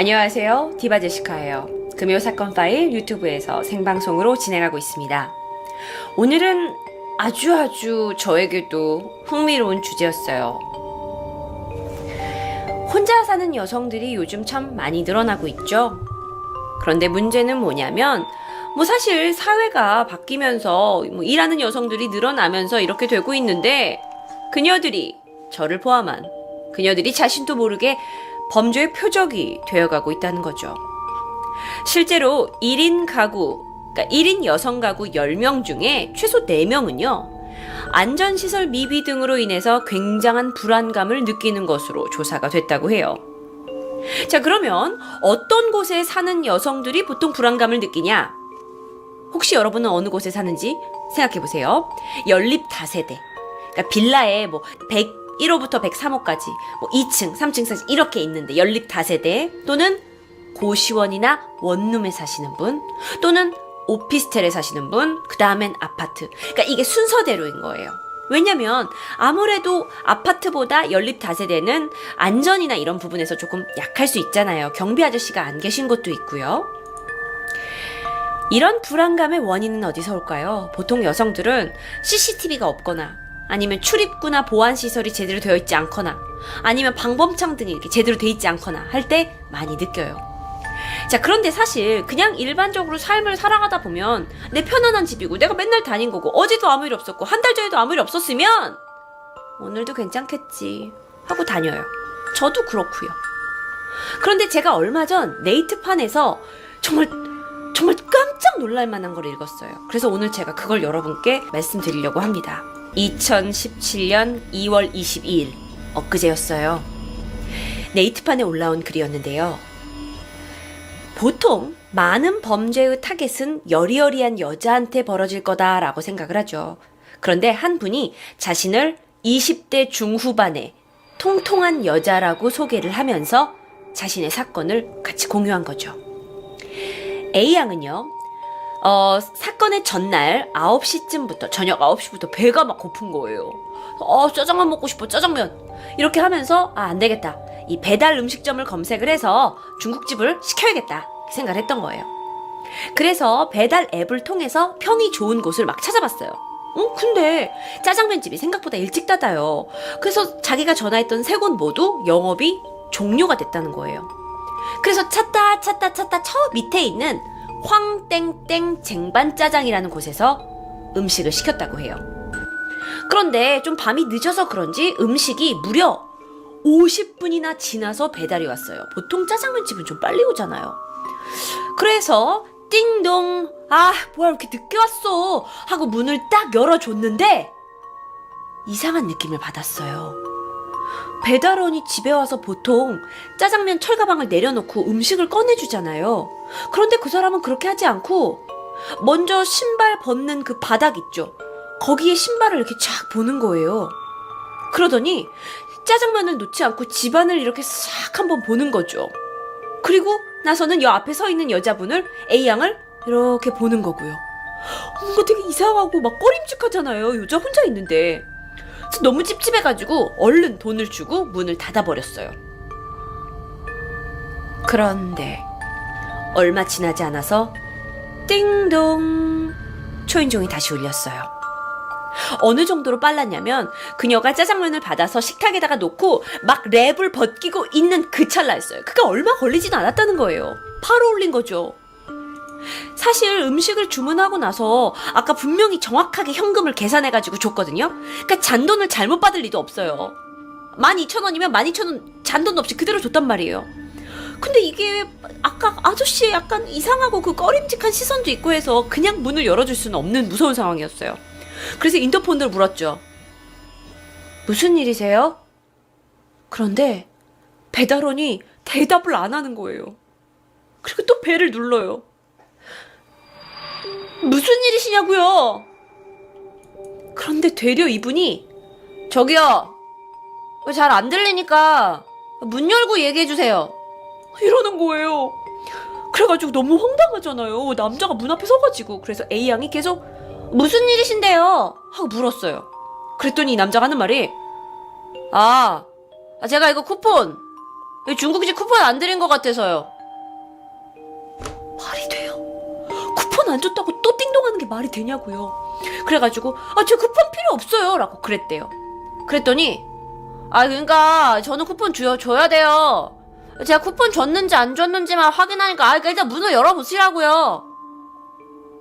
안녕하세요. 디바 제시카예요. 금요 사건 파일 유튜브에서 생방송으로 진행하고 있습니다. 오늘은 아주 아주 저에게도 흥미로운 주제였어요. 혼자 사는 여성들이 요즘 참 많이 늘어나고 있죠. 그런데 문제는 뭐냐면, 뭐 사실 사회가 바뀌면서 뭐 일하는 여성들이 늘어나면서 이렇게 되고 있는데, 그녀들이, 저를 포함한 그녀들이 자신도 모르게 범죄의 표적이 되어가고 있다는 거죠. 실제로 1인 가구, 그러니까 1인 여성 가구 10명 중에 최소 4명은요, 안전시설 미비 등으로 인해서 굉장한 불안감을 느끼는 것으로 조사가 됐다고 해요. 자, 그러면 어떤 곳에 사는 여성들이 보통 불안감을 느끼냐? 혹시 여러분은 어느 곳에 사는지 생각해 보세요. 연립 다세대. 그러니까 빌라에 뭐 101호부터 103호까지 뭐 2층, 3층, 4층 이렇게 있는데 연립 다세대 또는 고시원이나 원룸에 사시는 분 또는 오피스텔에 사시는 분, 그 다음엔 아파트. 그러니까 이게 순서대로인 거예요. 왜냐면 아무래도 아파트보다 연립 다세대는 안전이나 이런 부분에서 조금 약할 수 있잖아요. 경비 아저씨가 안 계신 곳도 있고요. 이런 불안감의 원인은 어디서 올까요? 보통 여성들은 CCTV가 없거나 아니면 출입구나 보안 시설이 제대로 되어 있지 않거나 아니면 방범창 등이 이렇게 제대로 되어 있지 않거나 할 때 많이 느껴요. 자, 그런데 사실 그냥 일반적으로 삶을 살아가다 보면 내 편안한 집이고 내가 맨날 다닌 거고 어제도 아무 일 없었고 한 달 전에도 아무 일 없었으면 오늘도 괜찮겠지 하고 다녀요. 저도 그렇고요. 그런데 제가 얼마 전 네이트판에서 정말 정말 깜짝 놀랄 만한 걸 읽었어요. 그래서 오늘 제가 그걸 여러분께 말씀드리려고 합니다. 2017년 2월 22일 엊그제였어요. 네이트판에 올라온 글이었는데요. 보통 많은 범죄의 타겟은 여리여리한 여자한테 벌어질 거다라고 생각을 하죠. 그런데 한 분이 자신을 20대 중후반의 통통한 여자라고 소개를 하면서 자신의 사건을 같이 공유한 거죠. A양은요, 어, 사건의 전날 9시쯤부터, 저녁 9시부터 배가 막 고픈 거예요. 어, 짜장면 먹고 싶어, 짜장면. 이렇게 하면서, 아, 안 되겠다. 이 배달 음식점을 검색을 해서 중국집을 시켜야겠다. 생각을 했던 거예요. 그래서 배달 앱을 통해서 평이 좋은 곳을 막 찾아봤어요. 어, 근데 짜장면집이 생각보다 일찍 닫아요. 그래서 자기가 전화했던 세 곳 모두 영업이 종료가 됐다는 거예요. 그래서 찾다 찾다 찾다 저 밑에 있는 황땡땡 쟁반짜장이라는 곳에서 음식을 시켰다고 해요. 그런데 좀 밤이 늦어서 그런지 음식이 무려 50분이나 지나서 배달이 왔어요. 보통 짜장면 집은 좀 빨리 오잖아요. 그래서 띵동 아 뭐야 이렇게 늦게 왔어 하고 문을 딱 열어줬는데 이상한 느낌을 받았어요. 배달원이 집에 와서 보통 짜장면 철가방을 내려놓고 음식을 꺼내주잖아요. 그런데 그 사람은 그렇게 하지 않고 먼저 신발 벗는 그 바닥 있죠. 거기에 신발을 이렇게 쫙 보는 거예요. 그러더니 짜장면을 놓지 않고 집안을 이렇게 싹 한번 보는 거죠. 그리고 나서는 여 앞에 서 있는 여자분을 A양을 이렇게 보는 거고요. 뭔가 되게 이상하고 막 꺼림칙하잖아요. 여자 혼자 있는데. 너무 찝찝해가지고 얼른 돈을 주고 문을 닫아버렸어요. 그런데 얼마 지나지 않아서 띵동 초인종이 다시 울렸어요. 어느 정도로 빨랐냐면 그녀가 짜장면을 받아서 식탁에다가 놓고 막 랩을 벗기고 있는 그 찰나였어요. 그가 얼마 걸리지도 않았다는 거예요. 바로 올린 거죠. 사실 음식을 주문하고 나서 아까 분명히 정확하게 현금을 계산해가지고 줬거든요. 그러니까 잔돈을 잘못 받을 리도 없어요. 12,000원이면 12,000원 잔돈 없이 그대로 줬단 말이에요. 근데 이게 아까 아저씨의 약간 이상하고 그 꺼림직한 시선도 있고 해서 그냥 문을 열어줄 수는 없는 무서운 상황이었어요. 그래서 인터폰으로 물었죠. 무슨 일이세요? 그런데 배달원이 대답을 안 하는 거예요. 그리고 또 배를 눌러요. 무슨 일이시냐고요? 그런데 되려 이분이 저기요 잘 안 들리니까 문 열고 얘기해 주세요. 이러는 거예요. 그래가지고 너무 황당하잖아요. 남자가 문 앞에 서가지고 그래서 A 양이 계속 무슨 일이신데요? 하고 물었어요. 그랬더니 이 남자가 하는 말이 아, 아, 제가 이거 쿠폰 중국집 쿠폰 안 드린 것 같아서요. 말이 돼요? 안 줬다고 또 띵동하는 게 말이 되냐고요. 그래가지고 아저 쿠폰 필요 없어요 라고 그랬대요. 그랬더니 아 그러니까 저는 쿠폰 줘, 줘야 돼요. 제가 쿠폰 줬는지 안 줬는지만 확인하니까 아 그러니까 일단 문을 열어보시라고요.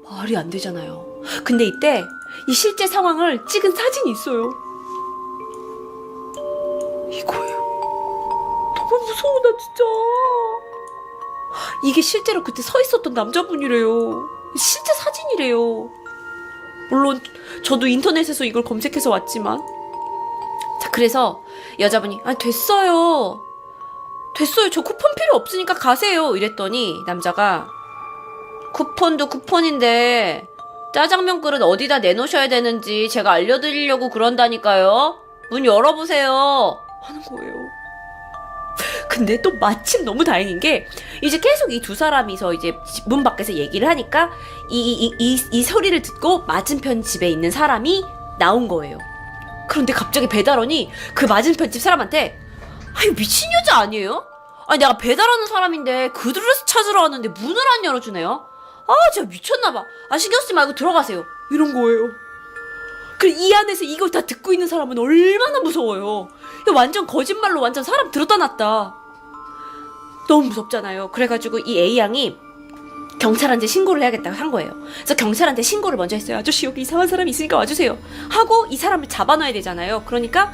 말이 안 되잖아요. 근데 이때 이 실제 상황을 찍은 사진이 있어요. 이거예요. 너무 무서워 나 진짜. 이게 실제로 그때 서 있었던 남자분이래요. 실제 사진이래요. 물론 저도 인터넷에서 이걸 검색해서 왔지만. 자 그래서 여자분이 아 됐어요. 됐어요. 저 쿠폰 필요 없으니까 가세요. 이랬더니 남자가 쿠폰도 쿠폰인데 짜장면 그릇 어디다 내놓으셔야 되는지 제가 알려드리려고 그런다니까요. 문 열어보세요. 하는 거예요 근데 또 마침 너무 다행인 게 이제 계속 이 두 사람이서 이제 집- 문 밖에서 얘기를 하니까 이, 이, 이, 이 소리를 듣고 맞은편 집에 있는 사람이 나온 거예요. 그런데 갑자기 배달원이 그 맞은편 집 사람한테 아유 미친 여자 아니에요? 아니 내가 배달하는 사람인데 그들을 찾으러 왔는데 문을 안 열어주네요. 아 진짜 미쳤나봐. 아 신경 쓰지 말고 들어가세요. 이런 거예요. 그래 이 안에서 이걸 다 듣고 있는 사람은 얼마나 무서워요. 완전 거짓말로 완전 사람 들었다 놨다. 너무 무섭잖아요. 그래가지고 이 A 양이 경찰한테 신고를 해야겠다고 한 거예요. 그래서 경찰한테 신고를 먼저 했어요. 아저씨 여기 이상한 사람이 있으니까 와주세요. 하고 이 사람을 잡아놔야 되잖아요. 그러니까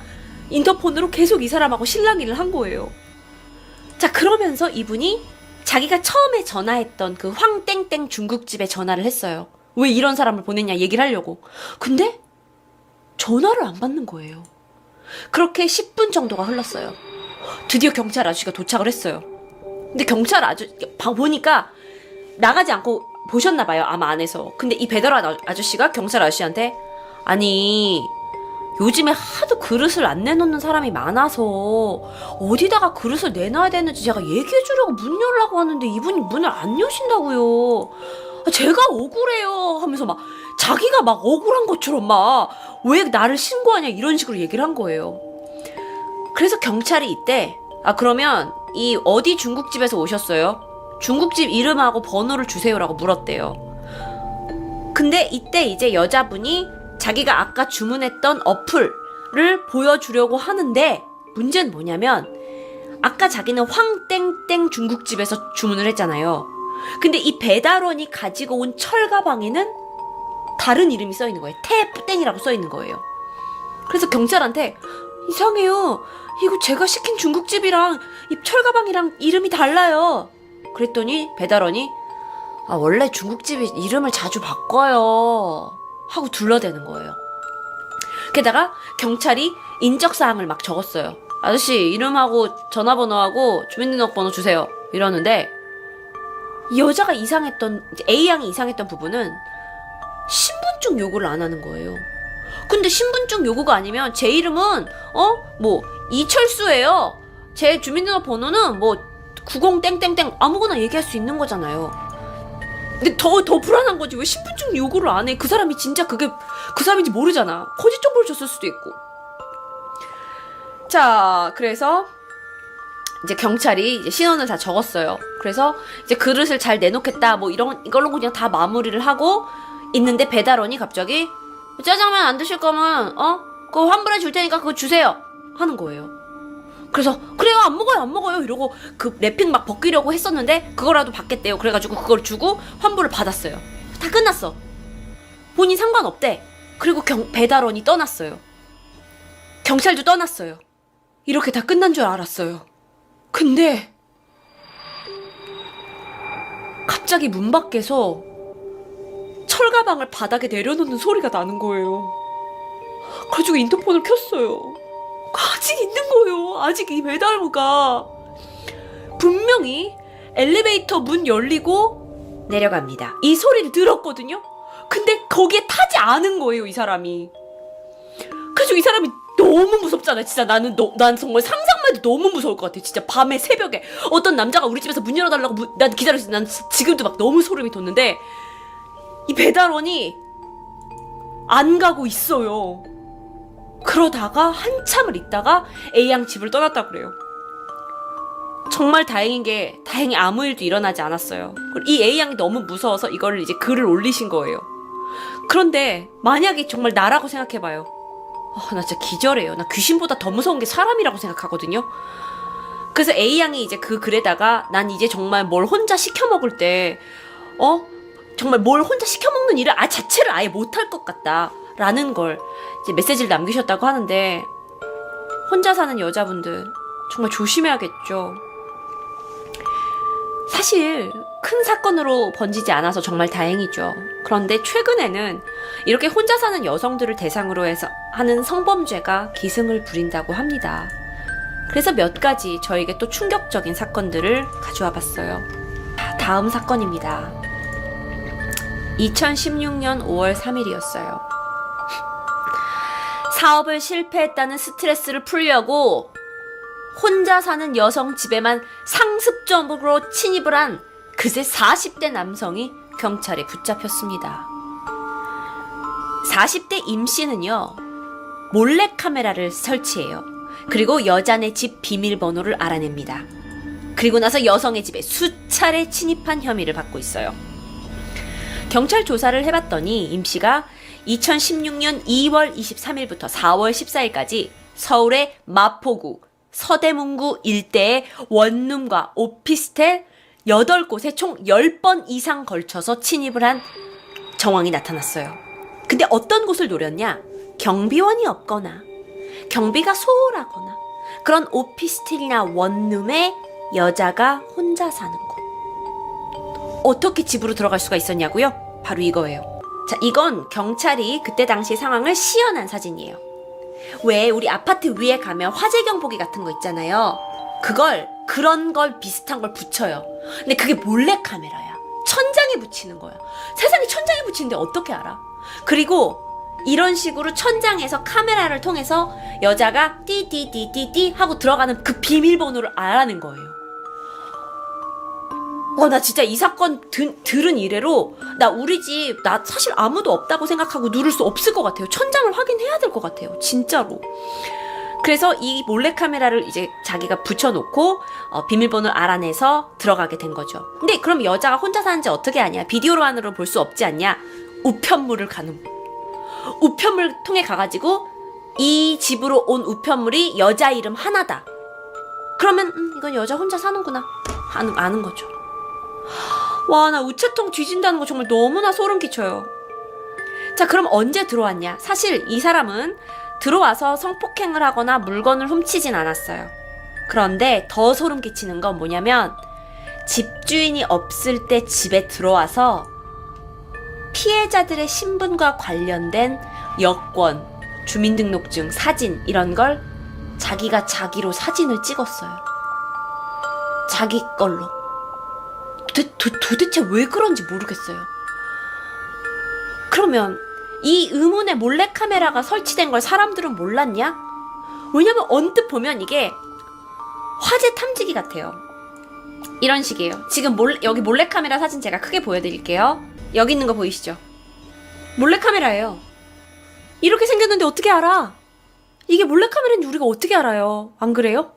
인터폰으로 계속 이 사람하고 실랑이를 한 거예요. 자 그러면서 이분이 자기가 처음에 전화했던 그 황땡땡 중국집에 전화를 했어요. 왜 이런 사람을 보냈냐 얘기를 하려고. 근데 전화를 안 받는 거예요. 그렇게 10분 정도가 흘렀어요. 드디어 경찰 아저씨가 도착을 했어요. 근데 경찰 봐- 보니까 나가지 않고 보셨나 봐요 아마 안에서. 근데 이 배달한 아- 아저씨가 경찰 아저씨한테 아니 요즘에 하도 그릇을 안 내놓는 사람이 많아서 어디다가 그릇을 내놔야 되는지 제가 얘기해 주려고 문 열라고 하는데 이분이 문을 안 여신다고요. 아, 제가 억울해요 하면서 막 자기가 막 억울한 것처럼 막 왜 나를 신고하냐 이런 식으로 얘기를 한 거예요. 그래서 경찰이 이때 아 그러면 이 어디 중국집에서 오셨어요? 중국집 이름하고 번호를 주세요라고 물었대요. 근데 이때 이제 여자분이 자기가 아까 주문했던 어플을 보여주려고 하는데 문제는 뭐냐면 아까 자기는 황땡땡 중국집에서 주문을 했잖아요. 근데 이 배달원이 가지고 온 철가방에는 다른 이름이 써 있는 거예요. 태땡이라고 써 있는 거예요. 그래서 경찰한테 이상해요. 이거 제가 시킨 중국집이랑 이 철가방이랑 이름이 달라요. 그랬더니 배달원이 아 원래 중국집이 이름을 자주 바꿔요 하고 둘러대는 거예요. 게다가 경찰이 인적 사항을 막 적었어요. 아저씨 이름하고 전화번호하고 주민등록번호 주세요. 이러는데 이 여자가 이상했던 이제 A 양이 이상했던 부분은 신분증 요구를 안 하는 거예요. 근데 신분증 요구가 아니면 제 이름은 어 뭐 이철수예요. 제 주민등록 번호는 뭐 90 땡땡땡 아무거나 얘기할 수 있는 거잖아요. 근데 더 더 불안한 거지 왜 신분증 요구를 안 해? 그 사람이 진짜 그게 그 사람인지 모르잖아. 거짓 정보를 줬을 수도 있고. 자 그래서 이제 경찰이 이제 신원을 다 적었어요. 그래서 이제 그릇을 잘 내놓겠다 뭐 이런 이걸로 그냥 다 마무리를 하고 있는데 배달원이 갑자기 짜장면 안 드실 거면 어 그거 환불해 줄 테니까 그거 주세요 하는 거예요. 그래서 그래요 안 먹어요 안 먹어요 이러고 그 랩핑 막 벗기려고 했었는데 그거라도 받겠대요. 그래가지고 그걸 주고 환불을 받았어요. 다 끝났어. 본인 상관없대. 그리고 경, 배달원이 떠났어요. 경찰도 떠났어요. 이렇게 다 끝난 줄 알았어요. 근데 갑자기 문 밖에서 철가방을 바닥에 내려놓는 소리가 나는 거예요. 그래가지고 인터폰을 켰어요. 아직 있는 거예요. 아직 이 배달부가 분명히 엘리베이터 문 열리고 내려갑니다. 이 소리를 들었거든요. 근데 거기에 타지 않은 거예요, 이 사람이. 그래서 이 사람이 너무 무섭잖아. 진짜 나는 너, 난 정말 상상만 해도 너무 무서울 것 같아. 진짜 밤에 새벽에 어떤 남자가 우리 집에서 문 열어달라고 문- 난 기다렸어. 난 지- 지금도 막 너무 소름이 돋는데 이 배달원이 안 가고 있어요. 그러다가 한참을 있다가 A양 집을 떠났다 그래요. 정말 다행인 게 다행히 아무 일도 일어나지 않았어요. 이 A 양이 너무 무서워서 이거를 이제 글을 올리신 거예요. 그런데 만약에 정말 나라고 생각해봐요. 아, 나 진짜 기절해요. 나 귀신보다 더 무서운 게 사람이라고 생각하거든요. 그래서 A 양이 이제 그 글에다가 난 이제 정말 뭘 혼자 시켜 먹을 때, 어? 정말 뭘 혼자 시켜 먹는 일을 아 자체를 아예 못할 것 같다 라는 걸 이제 메시지를 남기셨다고 하는데 혼자 사는 여자분들 정말 조심해야겠죠. 사실 큰 사건으로 번지지 않아서 정말 다행이죠. 그런데 최근에는 이렇게 혼자 사는 여성들을 대상으로 해서 하는 성범죄가 기승을 부린다고 합니다. 그래서 몇 가지 저에게 또 충격적인 사건들을 가져와 봤어요. 자, 다음 사건입니다. 2016년 5월 3일이었어요. 사업을 실패했다는 스트레스를 풀려고 혼자 사는 여성 집에만 상습적으로 침입을 한 그새 40대 남성이 경찰에 붙잡혔습니다. 40대 임 씨는요, 몰래카메라를 설치해요. 그리고 여자네 집 비밀번호를 알아냅니다. 그리고 나서 여성의 집에 수차례 침입한 혐의를 받고 있어요. 경찰 조사를 해봤더니 임 씨가 2016년 2월 23일부터 4월 14일까지 서울의 마포구, 서대문구 일대의 원룸과 오피스텔 8곳에 총 10번 이상 걸쳐서 침입을 한 정황이 나타났어요. 근데 어떤 곳을 노렸냐? 경비원이 없거나 경비가 소홀하거나 그런 오피스텔이나 원룸에 여자가 혼자 사는 곳. 어떻게 집으로 들어갈 수가 있었냐고요? 바로 이거예요. 자, 이건 경찰이 그때 당시 상황을 시연한 사진이에요. 왜 우리 아파트 위에 가면 화재 경보기 같은 거 있잖아요. 그걸 그런 걸 비슷한 걸 붙여요. 근데 그게 몰래 카메라야. 천장에 붙이는 거야. 세상에 천장에 붙이는데 어떻게 알아? 그리고 이런 식으로 천장에서 카메라를 통해서 여자가 띠띠띠띠띠 하고 들어가는 그 비밀번호를 알아낸 거예요. 와, 나 진짜 이 사건 드, 들은 이래로, 나 우리 집, 나 사실 아무도 없다고 생각하고 누를 수 없을 것 같아요. 천장을 확인해야 될 것 같아요. 진짜로. 그래서 이 몰래카메라를 이제 자기가 붙여놓고, 어, 비밀번호를 알아내서 들어가게 된 거죠. 근데 그럼 여자가 혼자 사는지 어떻게 아냐? 비디오로만으로 볼 수 없지 않냐? 우편물을 가는, 우편물 통해 가가지고, 이 집으로 온 우편물이 여자 이름 하나다. 그러면, 음, 이건 여자 혼자 사는구나. 아는, 아는 거죠. 와, 나 우체통 뒤진다는 거 정말 너무나 소름 끼쳐요. 자, 그럼 언제 들어왔냐? 사실 이 사람은 들어와서 성폭행을 하거나 물건을 훔치진 않았어요. 그런데 더 소름 끼치는 건 뭐냐면 집주인이 없을 때 집에 들어와서 피해자들의 신분과 관련된 여권, 주민등록증, 사진 이런 걸 자기가 자기로 사진을 찍었어요. 자기 걸로. 도, 도, 도대체 왜 그런지 모르겠어요. 그러면 이 의문의 몰래카메라가 설치된 걸 사람들은 몰랐냐? 왜냐면 언뜻 보면 이게 화재 탐지기 같아요. 이런 식이에요. 지금 몰, 여기 몰래카메라 사진 제가 크게 보여드릴게요. 여기 있는 거 보이시죠? 몰래카메라예요. 이렇게 생겼는데 어떻게 알아? 이게 몰래카메라인지 우리가 어떻게 알아요? 안 그래요?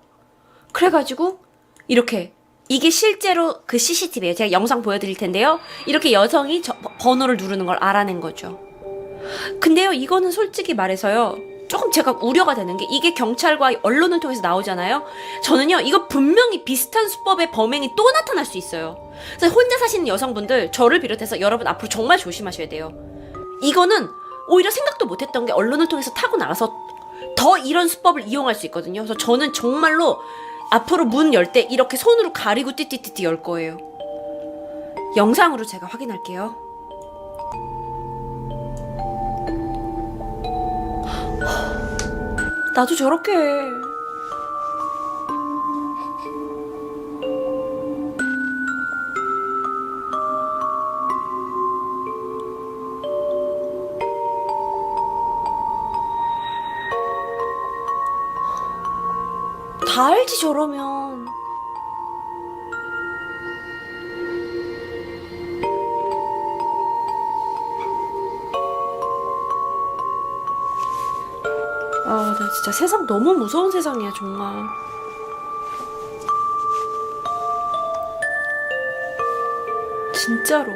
그래가지고 이렇게 이게 실제로 그 CCTV예요. 제가 영상 보여드릴 텐데요. 이렇게 여성이 저- 번호를 누르는 걸 알아낸 거죠. 근데요, 이거는 솔직히 말해서요. 조금 제가 우려가 되는 게 이게 경찰과 언론을 통해서 나오잖아요. 저는요, 이거 분명히 비슷한 수법의 범행이 또 나타날 수 있어요. 그래서 혼자 사시는 여성분들, 저를 비롯해서 여러분 앞으로 정말 조심하셔야 돼요. 이거는 오히려 생각도 못했던 게 언론을 통해서 타고 나가서 더 이런 수법을 이용할 수 있거든요. 그래서 저는 정말로 앞으로 문 열 때 이렇게 손으로 가리고 띠띠띠띠 열 거예요. 영상으로 제가 확인할게요. 나도 저렇게 해. 다 알지 저러면. 아, 나 진짜 세상 너무 무서운 세상이야, 정말. 진짜로.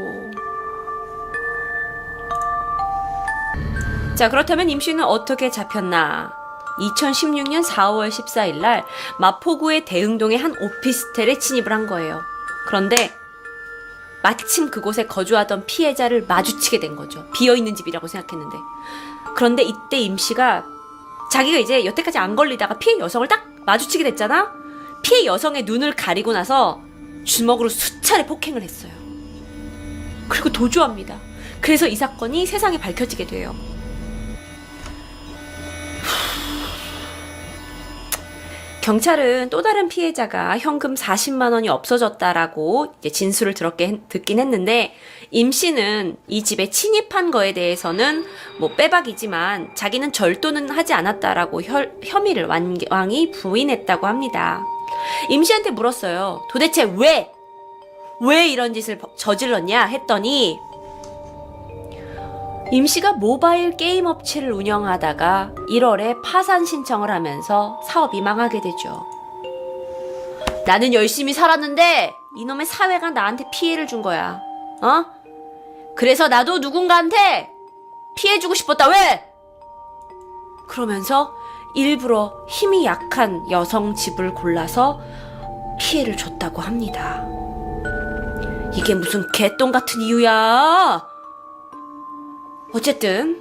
자, 그렇다면 임신은 어떻게 잡혔나? 2016년 4월 14일 날 마포구의 대흥동의 한 오피스텔에 침입을 한 거예요. 그런데 마침 그곳에 거주하던 피해자를 마주치게 된 거죠. 비어있는 집이라고 생각했는데. 그런데 이때 임 씨가 자기가 이제 여태까지 안 걸리다가 피해 여성을 딱 마주치게 됐잖아? 피해 여성의 눈을 가리고 나서 주먹으로 수차례 폭행을 했어요. 그리고 도주합니다. 그래서 이 사건이 세상에 밝혀지게 돼요. 경찰은 또 다른 피해자가 현금 40만 원이 없어졌다라고 진술을 들었게 듣긴 했는데 임 씨는 이 집에 침입한 거에 대해서는 뭐 빼박이지만 자기는 절도는 하지 않았다라고 혈, 혐의를 완강히 부인했다고 합니다. 임 씨한테 물었어요. 도대체 왜? 왜 이런 짓을 버- 저질렀냐 했더니 임 씨가 모바일 게임 업체를 운영하다가 1월에 파산 신청을 하면서 사업이 망하게 되죠. 나는 열심히 살았는데 이놈의 사회가 나한테 피해를 준 거야. 어? 그래서 나도 누군가한테 피해주고 싶었다. 왜? 그러면서 일부러 힘이 약한 여성 집을 골라서 피해를 줬다고 합니다. 이게 무슨 개똥 같은 이유야? 어쨌든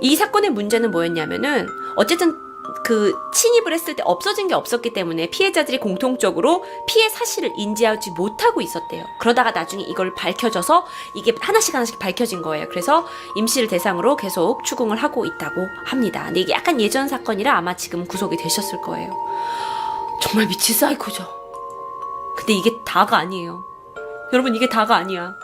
이 사건의 문제는 뭐였냐면은 어쨌든 그 침입을 했을 때 없어진 게 없었기 때문에 피해자들이 공통적으로 피해 사실을 인지하지 못하고 있었대요. 그러다가 나중에 이걸 밝혀져서 이게 하나씩 하나씩 밝혀진 거예요. 그래서 임 씨를 대상으로 계속 추궁을 하고 있다고 합니다. 근데 이게 약간 예전 사건이라 아마 지금 구속이 되셨을 거예요. 정말 미친 사이코죠. 근데 이게 다가 아니에요. 여러분 이게 다가 아니야.